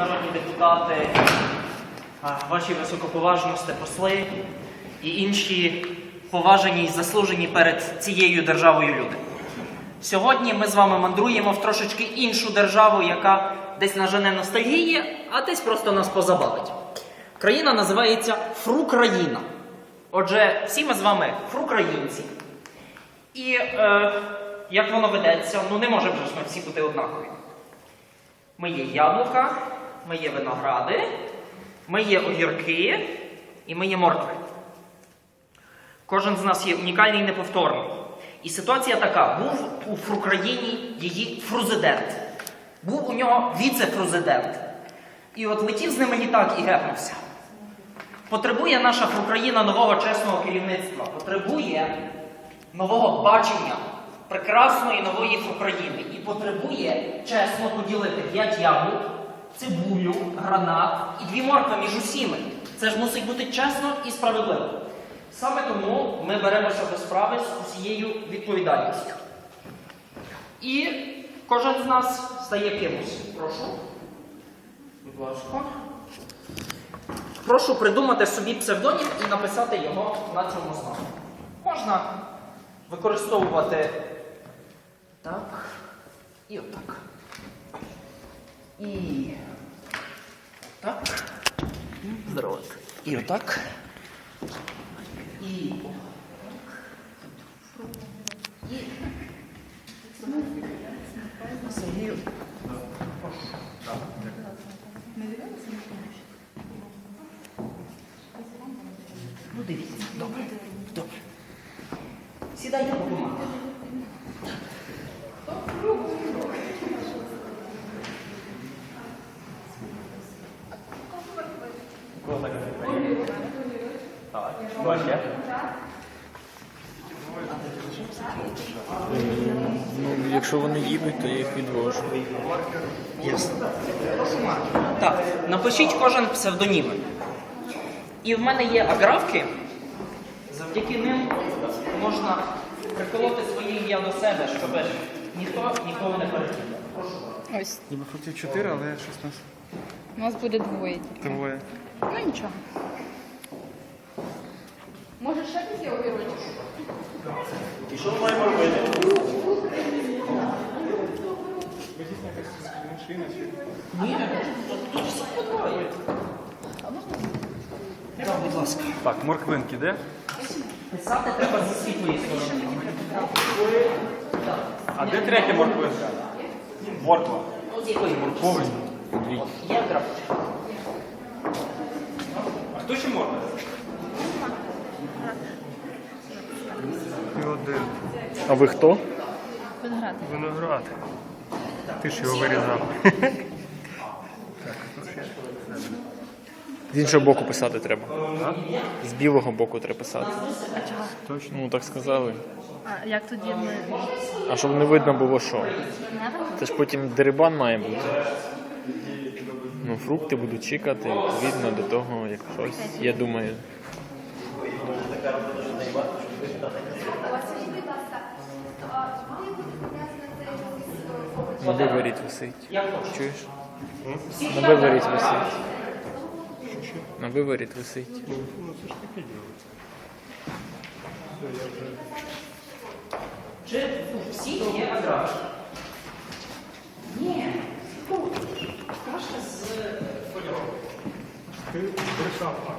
народні депутати, ваші високоповажності, посли і інші поважені й заслужені перед цією державою люди. Сьогодні ми з вами мандруємо в трошечки іншу державу, яка десь нажене ностальгії, а десь просто нас позабавить. Країна називається Фрукраїна. Отже, всі ми з вами фрукраїнці. І е, як воно ведеться, ну не можемо ж ми всі бути однакові. Ми є яблука, ми є виногради, ми є огірки і ми є моркви. Кожен з нас є унікальний і неповторний. І ситуація така: був у Фрукраїні її фрузидент. Був у нього віце-фрузидент. І от летів з ними літак і гепнувся. Потребує наша Україна нового чесного керівництва, потребує нового бачення прекрасної нової України і потребує чесно поділити 5 яблук, цибулю, гранат і дві моркви між усіми. Це ж мусить бути чесно і справедливо. Саме тому ми беремося до справи з усією відповідальністю. І кожен з нас стає кимось. Прошу. Будь ласка. Прошу придумати собі псевдонім і написати його на цьому знаку. Можна використовувати так і отак. І так. Здорово. І отак. І Сергію. Ну дивіться. Добре. Добре. Сідайте по Ну, якщо вони їдуть, то я їх відвожу. Ясно. Так, напишіть кожен псевдоніми. І в мене є аграфки. Завдяки ним можна приколоти своє ім'я до себе, щоб ніхто нікого не перекидав. Ось, Я би хотів чотири, але щось нас у нас буде двоє двоє. Ну нічого. Може ще десь є огірочок? Ні, тут всі подвоє. Так, будь ласка. Так, морквинки де? Писати треба зі світлої сторони. А де третя морквинка? Морква. З якої. Є. А хто ще морква? Один. А ви хто? Виноград. Виноград. Ти ж його вирізав. З іншого боку писати треба. З білого боку треба писати. Точно. Ну так сказали. А як тоді ми А щоб не видно було що. не? Це ж потім дерибан має бути. Ну, фрукти будуть чекати, відповідно до того, як щось. Я думаю. На виворіт висить. Чуєш? На виворіт висить. На виворіт висить. Чи у всіх є аграф? Ні. Каша з фольгою. Ти брехав. Так,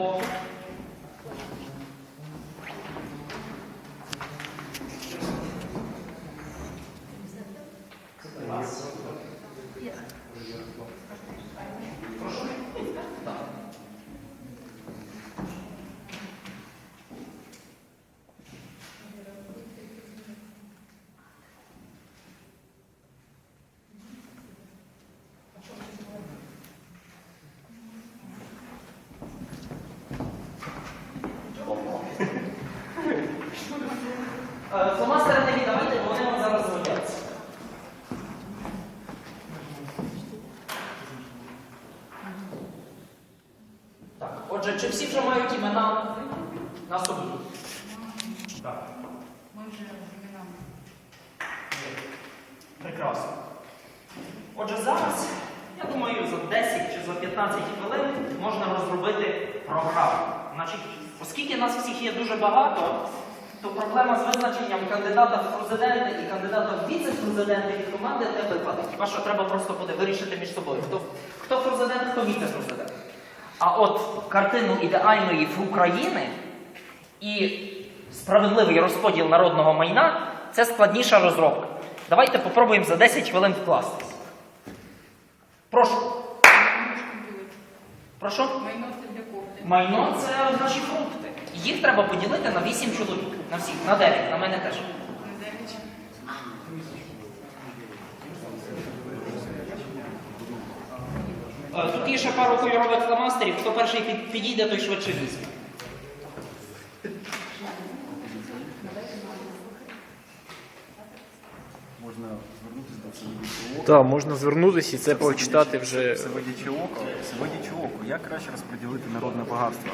もます。Чи всі вже мають імена на собі? Так. Прекрасно. Отже, зараз, я думаю, за 10 чи за 15 хвилин можна розробити програму. Значить, оскільки нас всіх є дуже багато, то проблема з визначенням кандидата в президенти і кандидата в віце-президенти від команди не випадить. Хіба що треба просто буде вирішити між собою, хто, хто президент, хто віце-президент. А от картину ідеальної України і справедливий розподіл народного майна це складніша розробка. Давайте попробуємо за 10 хвилин вкластись. Прошу. Прошу? Майно це для кого? Майно це наші фрукти. Їх треба поділити на 8 чоловік. На всіх, на 9, на мене теж. Тут є ще пару кольорових фломастерів. Хто перший під- підійде, той швидше візьме. Можна звернутися до Всевидячого Так, можна звернутися і це почитати вже. Всевидяче око. Всевидяче око. Як краще розподілити народне багатство?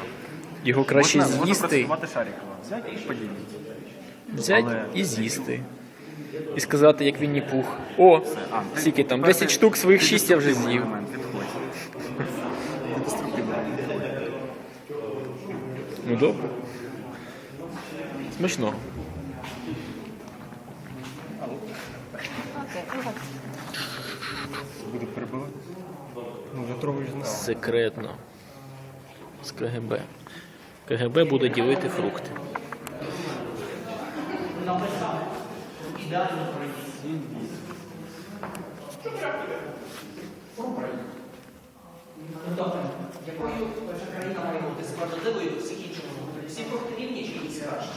Його краще можна, можна з'їсти, процитувати Шарикова. Взяти і поділити. взяти Але- і з'їсти. І сказати, як він пух. О, А, ти- скільки там? тепер 10 ти- штук своїх ти 6 я вже з'їв. Ти Ну добре. Смачно. Буду перебивати. Ну. Секретно. З КГБ. КГБ буде ділити фрукти. Ну. Якою країна має бути справедливою у всіх інших фруктах? Всі фрукти рівні чи якісь краще?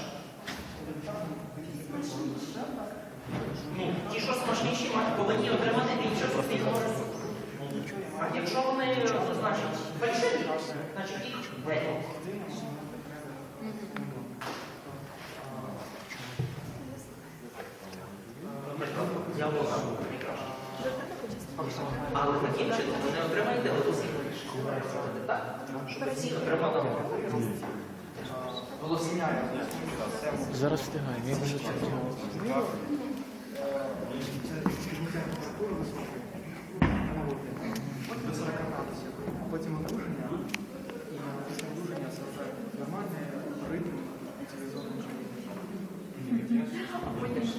Ну, ті, що смачніші, повинні отримати більше суспільного ресурсу. А якщо вони, значить, фальшиві, значить їх прекрасно. Але таким чином ви не отримаєте голосів. Так? Щоб всі отримали. Зараз встигаємо. Я вже це зробив. Потім одруження, і після одруження це вже нормальний ритм цивілізований життя. Потім вже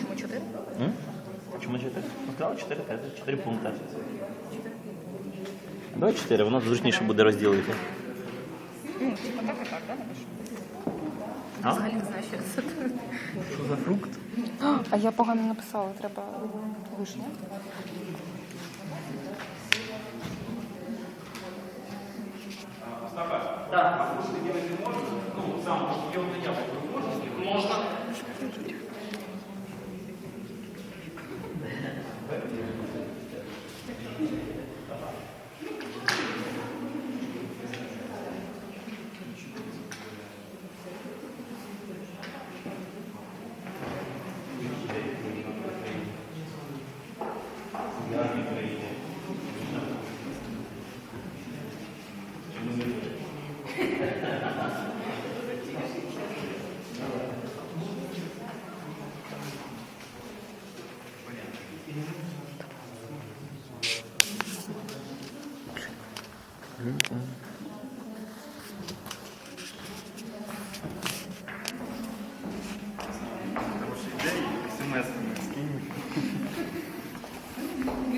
Чому чотири? Чому 4? Сказали 4 тези, 4 пункти. Давай 4, воно зручніше буде розділити. Ну, типа так і так, да? А? Взагалі не знаю, що це. Що за фрукт? А я погано написала, треба вишня. Можна. Хороші не смс скинь. І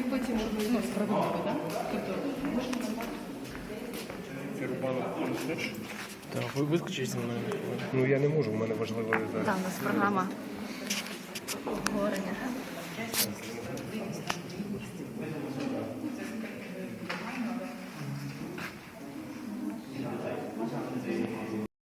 потім ну, справедливо, так? Тобто Це Рубанов? Так, ви вискочиш зі мною. Ну я не можу, в мене важливо зараз. Там у нас програма